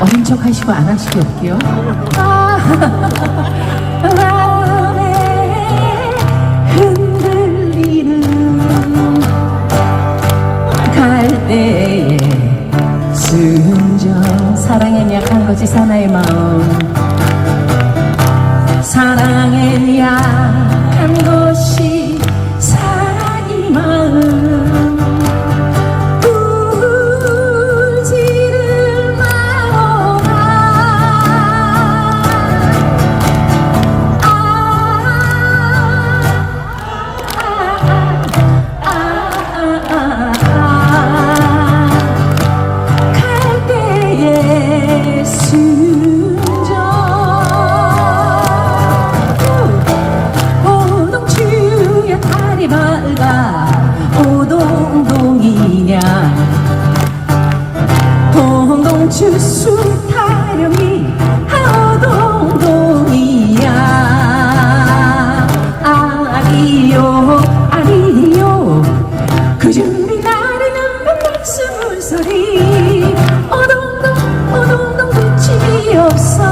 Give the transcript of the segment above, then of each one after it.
어린 척 하시고 안 하시게 할게요. 아, 바람에 흔들리는 갈대에 순정 사랑엔 약한 거지 사나의 마음 사랑엔 약 달이 밝아 오동동이냐? 동동추 수타령이 하오동동이야. 아리요 아리요. 그 준비 나르는 백낙수 소리. 오동동 오동동 그치기 없어.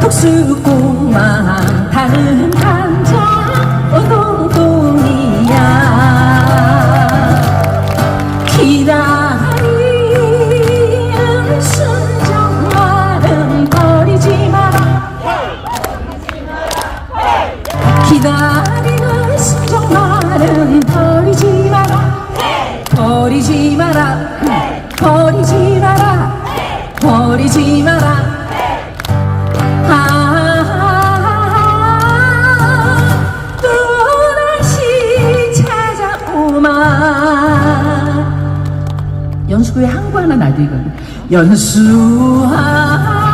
독수공만 타는 한 버리지 마라. 아 또다시 찾아오마. 연수구에 항구 하나 놔두이거든. 연수아